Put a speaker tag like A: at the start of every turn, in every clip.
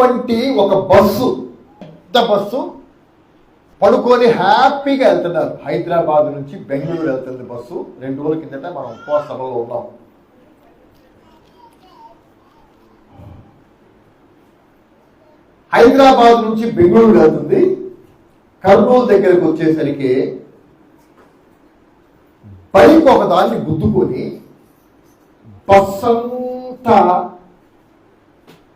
A: వంటి ఒక బస్సు పెద్ద బస్సు పడుకొని హ్యాపీగా వెళ్తున్నారు. హైదరాబాద్ నుంచి బెంగళూరు వెళ్తుంది బస్సు రెండు రోజుల కిందట మనం ఉపవాస సభలో ఉన్నాం. హైదరాబాద్ నుంచి బెంగళూరు వెళ్తుంది. కర్నూలు దగ్గరకు వచ్చేసరికి బైక్ ఒకదాన్ని గుద్దుకొని బస్ అంతా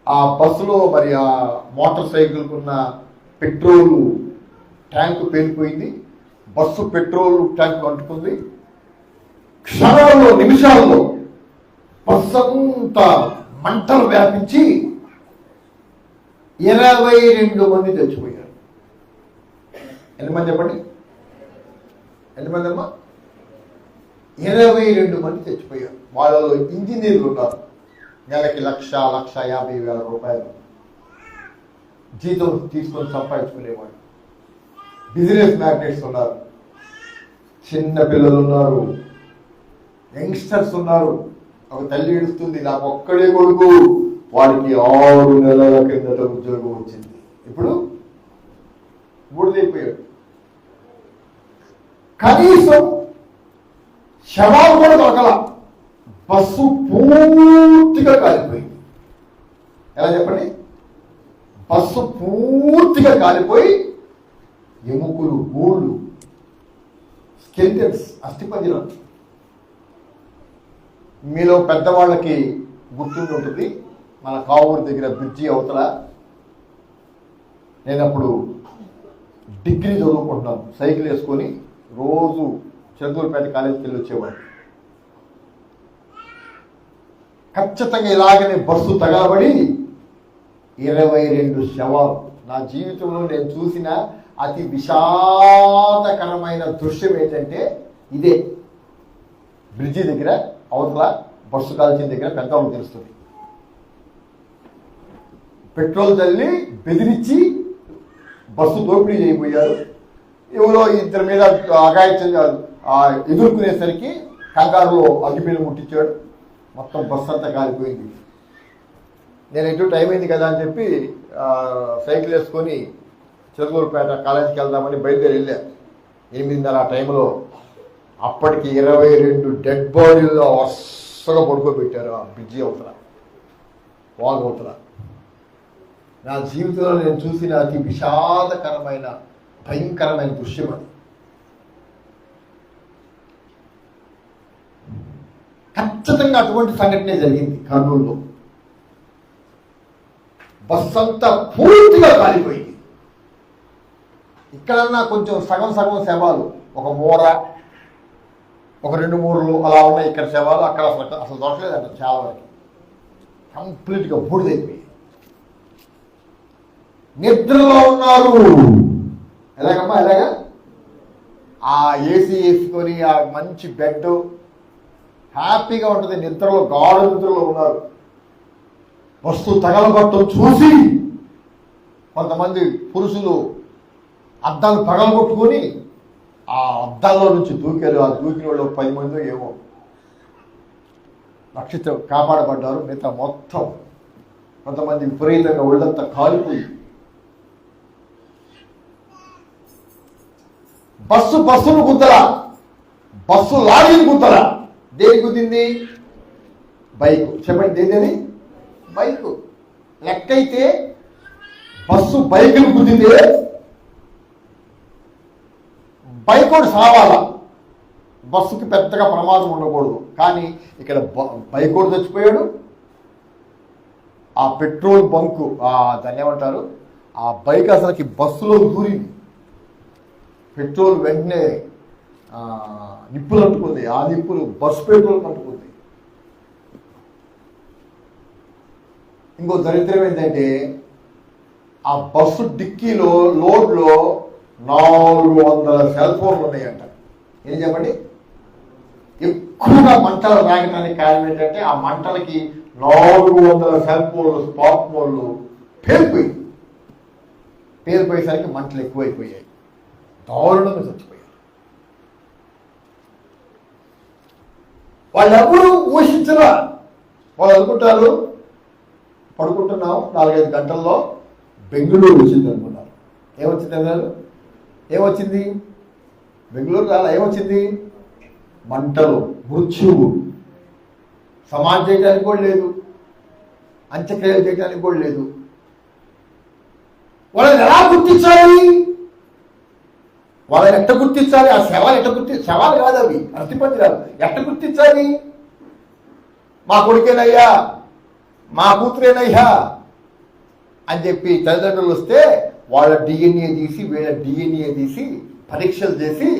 A: ఆ బస్సులో మరి ఆ మోటార్ సైకిల్కి ఉన్న పెట్రోల్ ట్యాంక్ పేలిపోయింది. బస్సు పెట్రోల్ ట్యాంక్ అంటుకుంది. క్షణాల్లో నిమిషాల్లో బస్సు అంతా మంటలు వ్యాపించి ఇరవై రెండు మంది చచ్చిపోయారు. ఎంతమంది చెప్పండి? ఎంతమంది అమ్మా? ఇరవై రెండు మంది చచ్చిపోయారు. వాళ్ళలో ఇంజనీర్లు ఉన్నారు. నెలకి లక్ష లక్ష యాభై వేల రూపాయలు జీతం తీసుకొని సంపాదించుకునేవాడు. బిజినెస్ మ్యాగ్నెట్స్ ఉన్నారు. చిన్న పిల్లలు ఉన్నారు. యంగ్స్టర్స్ ఉన్నారు. ఒక తల్లి ఏడుస్తుంది నాకు ఒక్కడే కొడుకు. వాడికి ఆరు నెలల కిందట ఉద్యోగం వచ్చింది. ఇప్పుడు బూడిదైపోయాడు. కనీసం శవాలు కూడా దొరకలా. బస్సు పూర్తిగా కాలిపోయింది. ఎలా చెప్పండి? బస్సు పూర్తిగా కాలిపోయి ఎముకలు గోళ్ళు స్కెల్టన్స్ అస్థిపంజరం. మీలో పెద్దవాళ్ళకి గుర్తుండి ఉంటుంది మన కావూరు దగ్గర బ్రిడ్జి అవతల నేనప్పుడు డిగ్రీ చదువుకుంటున్నాను. సైకిల్ వేసుకొని రోజు చందూరుపేట కాలేజీకి వెళ్ళి వచ్చేవాడు ఖచ్చితంగా ఇలాగనే బస్సు తగలబడి ఇరవై రెండు శవాలు. నా జీవితంలో నేను చూసిన అతి విషాదకరమైన దృశ్యం ఏంటంటే ఇదే. బ్రిడ్జి దగ్గర అవతల బస్సు కాల్చిన దగ్గర పెద్దవాళ్ళు తెలుస్తుంది. పెట్రోల్ తల్లి బెదిరించి బస్సు దోపిడీ చేయబోయారు. ఎవరో ఇద్దరి మీద అగాయత్యం ఎదుర్కొనేసరికి కంగారులో అగ్గిపీలు ముట్టించాడు. మొత్తం బస్సు అంతా కాలిపోయింది. నేను ఎటు టైం అయింది కదా అని చెప్పి సైకిల్ వేసుకొని చిరుకూరుపేట కాలేజీకి వెళ్దామని బయలుదేరి వెళ్ళా. ఎనిమిదిన్నర ఆ టైంలో అప్పటికి ఇరవై రెండు డెడ్ బాడీల్లో వరుసగా పడుకోబెట్టారు ఆ బ్రిడ్జి అవుతున్నా వాగు అవతల. నా జీవితంలో నేను చూసిన అతి విషాదకరమైన భయంకరమైన దృశ్యం అది. ఖచ్చితంగా అటువంటి సంఘటనే జరిగింది కర్నూలులో. బస్ అంతా పూర్తిగా కాలిపోయింది. ఇక్కడన్నా కొంచెం సగం సగం శవాలు ఒక మూర ఒక రెండు మూరలు అలా ఉన్నాయి ఇక్కడ శవాలు అక్కడ అసలు అసలు దొరకలేదంట చాలా వరకు. కంప్లీట్గా బూడిదైపోయి నిద్రలో ఉన్నారు. ఎలాగమ్మా ఎలాగా? ఆ ఏసీ వేసుకొని ఆ మంచి బెడ్ హ్యాపీగా ఉంటుంది నిద్రలో గాఢ నిద్రలో ఉన్నారు. వస్తువు తగలబట్టం చూసి కొంతమంది పురుషులు అద్దాలు పగలగొట్టుకొని ఆ అద్దాల్లో నుంచి దూకారు. ఆ దూకిన వాళ్ళు పది మంది ఏమో రక్షిత కాపాడబడ్డారు. మిగతా మొత్తం కొంతమంది విపరీతంగా ఒళ్ళంతా కాలిపోయి బస్సు బస్సును గుద్దరా బస్సు లారీని గుద్దరా దేని గుద్దింది బైక్. చెప్పండి దేని బైక్. లెక్కైతే బస్సు బైకును గుద్దింది బైక్ ఒకటి సావాలా. బస్సుకి పెద్దగా ప్రమాదం ఉండకూడదు. కానీ ఇక్కడ బ- బైక్ ఒకటి చచ్చిపోయాడు. ఆ పెట్రోల్ బంకు దాన్ని ఏమంటారు? ఆ బైక్ అసలుకి బస్సులో దూరింది. పెట్రోల్ వెంటనే నిప్పులు అంటుకుంది. ఆ నిప్పులు బస్సు పెట్రోల్ అంటుకుంది ఇంకో దరిద్రం ఏంటంటే ఆ బస్సు డిక్కీలో లోడ్లో నాలుగు వందల సెల్ ఫోన్లు ఉన్నాయంట. ఏం చెప్పండి? ఎక్కువగా మంటలు రాగడానికి కారణం ఏంటంటే ఆ మంటలకి నాలుగు వందల సెల్ ఫోన్లు స్పాట్ ఫోన్లు పేలిపోయి పేలిపోయేసరికి మంటలు ఎక్కువైపోయాయి. దారుణంగా వాళ్ళు ఎవరు ఊహించరా? వాళ్ళు అనుకుంటారు పడుకుంటున్నాం నాలుగైదు గంటల్లో బెంగళూరు వచ్చింది అనుకున్నారు ఏమొచ్చింది అన్నారు ఏమొచ్చింది? బెంగళూరు రాలా ఏమొచ్చింది? మంటలు మృత్యువు. సమాధి చేయడానికి కూడా లేదు. అంత్యక్రియలు చేయడానికి కూడా లేదు. వాళ్ళని ఎలా గుర్తించాలి? వాళ్ళని ఎట్ట గుర్తించాలి? ఆ శవాలు ఎట్ట గుర్తి శవాలు కాదు అవి అస్థిపంజరాలు ఎట్ట గుర్తించాలి? మా కొడుకేనయ్యా మా కూతురేనయ్యా అని చెప్పి తల్లిదండ్రులు వస్తే వాళ్ళ డిఎన్ఏ తీసి వీళ్ళ డిఎన్ఏ తీసి పరీక్షలు చేసి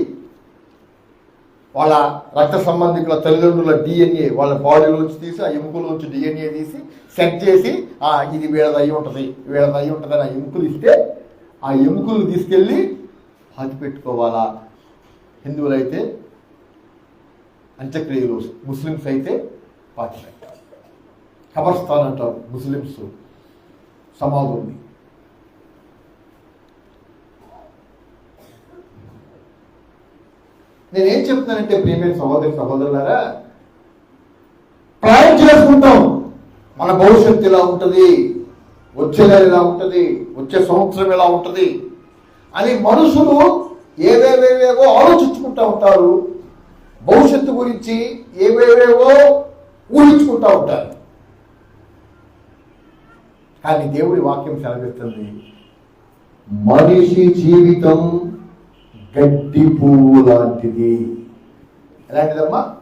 A: వాళ్ళ రక్త సంబంధికుల తల్లిదండ్రుల డిఎన్ఏ వాళ్ళ బాడీలోంచి తీసి ఆ ఎముకలోంచి డిఎన్ఏ తీసి సెట్ చేసి ఆ ఇది వీళ్ళది అయి ఉంటుంది వీళ్ళది అయి ఉంటుంది అని ఆ ఎముకలు ఇస్తే ఆ ఎముకలు తీసుకెళ్ళి పాతి పెట్టుకోవాలా హిందువులైతే అంత్యక్రియలు ముస్లిమ్స్ అయితే పాతి ఖబర్స్థాన్ అంటారు ముస్లిమ్స్ సమాధుల్ని నేనేం చెప్తున్నానంటే ప్రియమైన సహోదరి సహోదరులారా ప్లాన్ చేసుకుంటాం. మన భవిష్యత్తు ఇలా ఉంటుంది? వచ్చే నెల ఇలా ఉంటుంది? వచ్చే సంవత్సరం ఇలా ఉంటుంది? అని మనుషులు ఏవేవేవేవో ఆలోచించుకుంటూ ఉంటారు. భవిష్యత్తు గురించి ఏవేవేవో ఊహించుకుంటూ ఉంటారు. కానీ దేవుడి వాక్యం సెలవిస్తుంది మనిషి జీవితం గడ్డి పువ్వు లాంటిది. ఎలాంటిదమ్మా?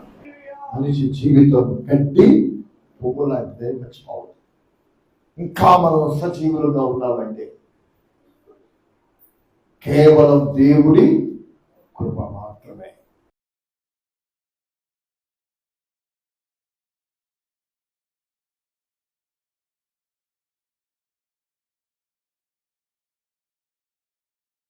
A: మనిషి జీవితం గడ్డి పువ్వు లాంటిది మర్చిపోవద్దు. ఇంకా మనం సజీవులుగా ఉన్నామంటే కేవలం దేవుడి కృప మాత్రమే.